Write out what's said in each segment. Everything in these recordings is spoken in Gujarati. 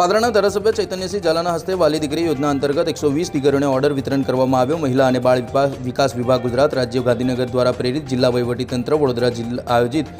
પાદરાના ધારાસભ્ય ચૈતન્યસિંહ ઝાલાના હસ્તે વાલી દીકરી યોજના અંતર્ગત એકસો વીસ દીકરીઓને ઓર્ડર વિતરણ કરવામાં આવ્યો. મહિલા અને બાળ વિકાસ વિભાગ ગુજરાત રાજ્ય ગાંધીનગર દ્વારા પ્રેરિત જિલ્લા વહીવટીતંત્ર વડોદરા જિલ્લા આયોજિત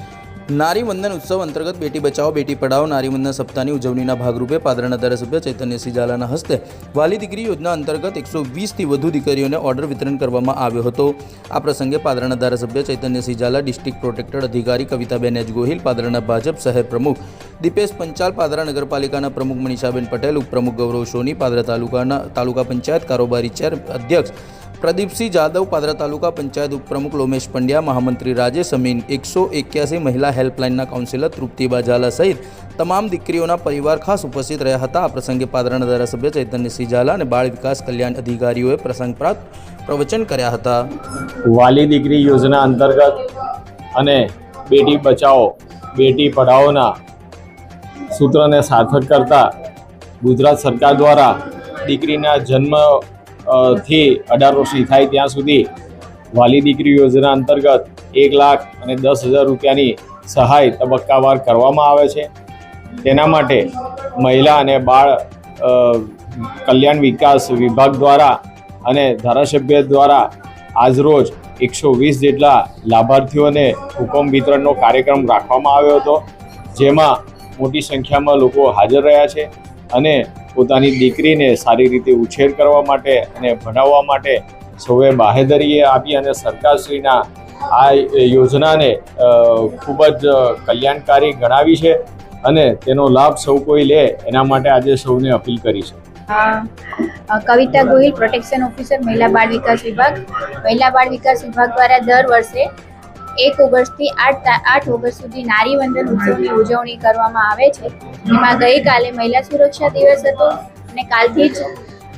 નારી વંદન ઉત્સવ અંતર્ગત બેટી બચાવો, બેટી પઢાઓ, નારી વંદન સપ્તાહની ઉજવણીના ભાગરૂપે પાદરાના ધારાસભ્ય ચૈતન્યસિંહ ઝાલાના હસ્તે વાલી દીકરી યોજના અંતર્ગત એકસો વીસથી વધુ દીકરીઓને ઓર્ડર વિતરણ કરવામાં આવ્યો હતો. આ પ્રસંગે પાદરાના ધારાસભ્ય ચૈતન્યસિંહ ઝાલા ડિસ્ટ્રિક્ટ પ્રોટેક્ટર અધિકારી કવિતાબેન એચ ગોહિલ, પાદરાના ભાજપ શહેર પ્રમુખ દીપેશ પંચાલ પાદરા નગરપાલિકાના પ્રમુખ મનીષાબેન પટેલ, ઉપપ્રમુખ ગૌરવ સોની, પાદરા તાલુકાના, તાલુકા પંચાયત કારોબારી ચેર અધ્યક્ષ પ્રદીપસિંહ જાદવ, પાદરા તાલુકા પંચાયત ઉપપ્રમુખ લોમેશ પંડ્યા, મહામંત્રી રાજેશ અમીન, એકસો એક્યાસી મહિલા હેલ્પલાઇનના કાઉન્સિલર તૃપ્તિબા ઝાલા સહિત તમામ દીકરીઓના પરિવાર ખાસ ઉપસ્થિત રહ્યા હતા. આ પ્રસંગે પાદરાના ધારાસભ્ય ચૈતન્યસિંહ ઝાલા અને બાળ વિકાસ કલ્યાણ અધિકારીઓએ પ્રસંગપ્રાપ્ત પ્રવચન કર્યા હતા. વાલી દીકરી યોજના અંતર્ગત અને બેટી બચાવો, બેટી પઢાઓના સૂત્રને સાર્થક કરતા ગુજરાત સરકાર દ્વારા દીકરીના જન્મથી અઢાર વર્ષની થાય ત્યાં સુધી વાલી દીકરી યોજના અંતર્ગત એક લાખ અને દસ હજાર રૂપિયાની સહાય તબક્કાવાર કરવામાં આવે છે. તેના માટે મહિલા અને બાળ કલ્યાણ વિકાસ વિભાગ દ્વારા અને ધારાસભ્ય દ્વારા આજરોજ એકસો વીસ જેટલા લાભાર્થીઓને હુકમ વિતરણનો કાર્યક્રમ રાખવામાં આવ્યો હતો, જેમાં મોટી સંખ્યામાં લોકો હાજર રહ્યા છે અને પોતાની દીકરીને સારી રીતે ઉછેર કરવા માટે અને ભણાવવા માટે સૌએ બાહેધરી આપી અને સરકારશ્રીના આ યોજનાને ખૂબ જ કલ્યાણકારી ગણાવી છે અને તેનો લાભ સૌ કોઈ લે એના માટે આજે સૌને અપીલ કરી છે. કવિતા ગોહિલ પ્રોટેક્શન ઓફિસર મહિલા બાળ વિકાસ વિભાગ. મહિલા બાળ વિકાસ વિભાગ દ્વારા દર વર્ષે એક ઓગસ્ટથી આઠ આઠ ઓગસ્ટ સુધી નારી વંદન ઉત્સવની ઉજવણી કરવામાં આવે છે. એમાં ગઈકાલે મહિલા સુરક્ષા દિવસ હતો અને કાલથી જ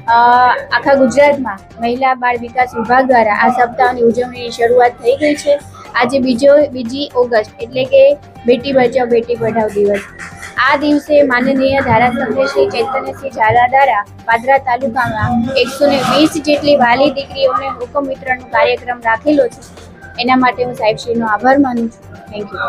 આખા ગુજરાતમાં મહિલા બાળ વિકાસ વિભાગ દ્વારા આ સપ્તાહની ઉજવણીની શરૂઆત થઈ ગઈ છે. આજે બીજો, બીજી ઓગસ્ટ એટલે કે બેટી બચાવ બેટી પઢાઓ દિવસ. આ દિવસે માનનીય ધારાસભ્ય શ્રી ચૈતન્યસિંહ ઝાલા દ્વારા પાદરા તાલુકામાં એકસો ને વીસ જેટલી વાલી દીકરીઓને હુકમ વિતરણનો કાર્યક્રમ રાખેલો છે. એના માટે હું સાહેબશ્રીનો આભાર માનું છું. Thank you